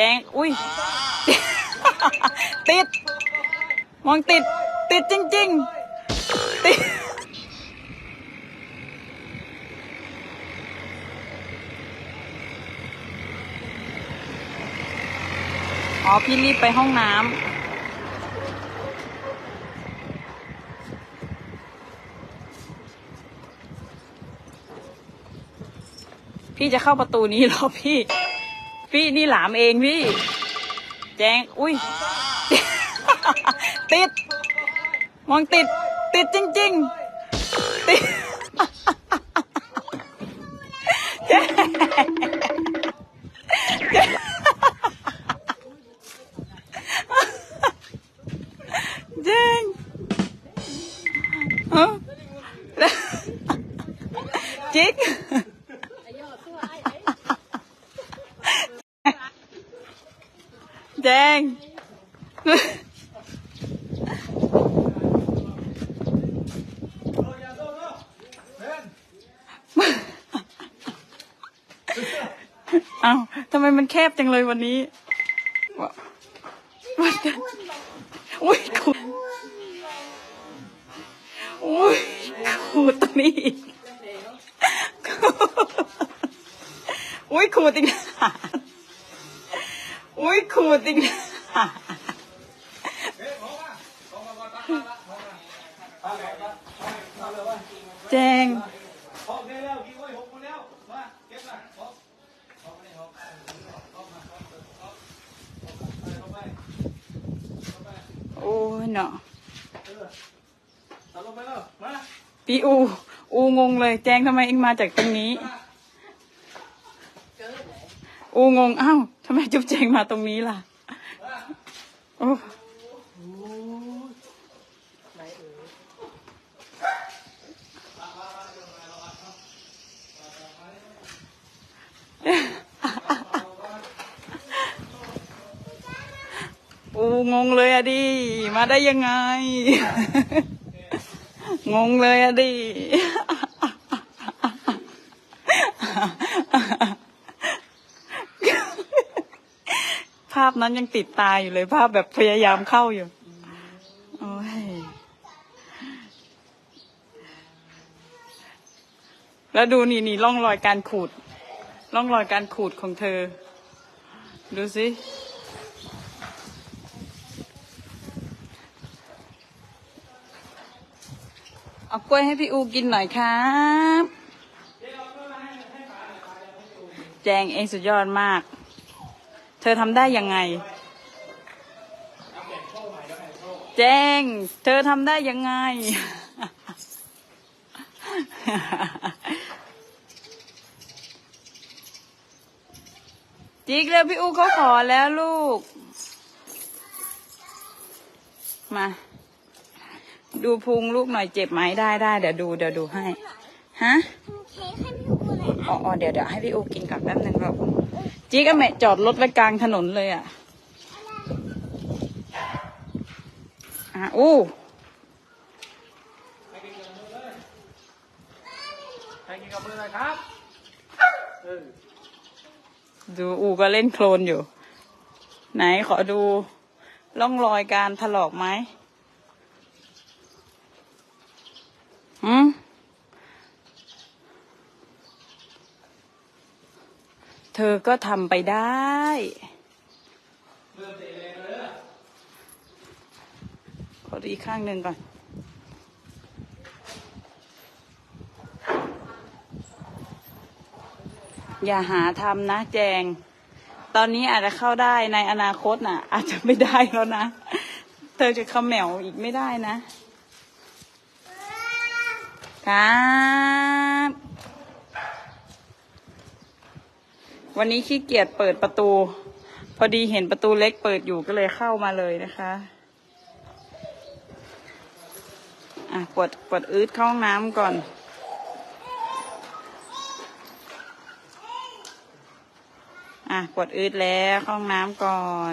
แจ้ง อุ้ย ติด มองติด ติดจริง ๆ ติด อ๋อ พี่รีบไปห้องน้ำพี่จะเข้าประตูนี้หรอพี่ พี่นี่หลามเองพี่ แจง อุ้ย ติด มองติด ติดจริง ๆ ติด แดง เอาทำไมมันแคบจังเลยวันนี้วะวันกันอุ้ยขูดอุ้ยขูดตรงนี้อีกอุ้ยขูดอีกนะอุ้ย ขูดอีกแจงโอ้ยเนาะพี่อู อูงงเลย แจ้งทำไมเองมาจากตรงนี้ อูงง อ้าว ทำไมจุ๊บแจงมาตรงนี้ล่ะ โอ้อูงงเลยอะดิ มาได้ยังไง งงเลยอะดิ ภาพนั้นยังติดตาอยู่เลย ภาพแบบพยายามเข้าอยู่โอ้ยแล้วดูนี่นี่ร่องรอยการขูดร่องรอยการขูดของเธอ ดูสิเอากล้วยให้พี่อูกินหน่อยครับ แจงเองสุดยอดมาก เธอทำได้ยังไง แจ้ง เธอทำได้ยังไง จิกแล้วพี่อูเขาขอแล้วลูก มา ดูพุงลูกหน่อยเจ็บไหมได้ได้เดี๋ยวดูเดี๋ยวดูให้ ฮะเค้กให้พี่อู อ๋ออ๋อเดี๋ยวเดี๋ยวให้พี่อูกินก่อนแป๊บหนึ่งแบบจิ๊กกับแม่จอดรถไว้กลางถนนเลยอะอะอู้ใครกินกับมือหน่อยครับเออดูอูก็เล่นโคลนอยู่ ไหนขอดูร่องรอยการถลอกไหมหืม เธอก็ทำไปได้ขอดูอีกข้างหนึ่งก่อน อย่าหาทำนะแจง ตอนนี้อาจจะเข้าได้ในอนาคตน่ะ อาจจะไม่ได้แล้วนะ เธอจะขมแมวอีกไม่ได้นะครั วันนี้ขี้เกียจเปิดประตู พอดีเห็นประตูเล็กเปิดอยู่ก็เลยเข้ามาเลยนะคะ อะปวดปวดอืดเข้าห้องน้ำก่อน อะปวดอืดแล้วเข้าห้องน้ำก่อน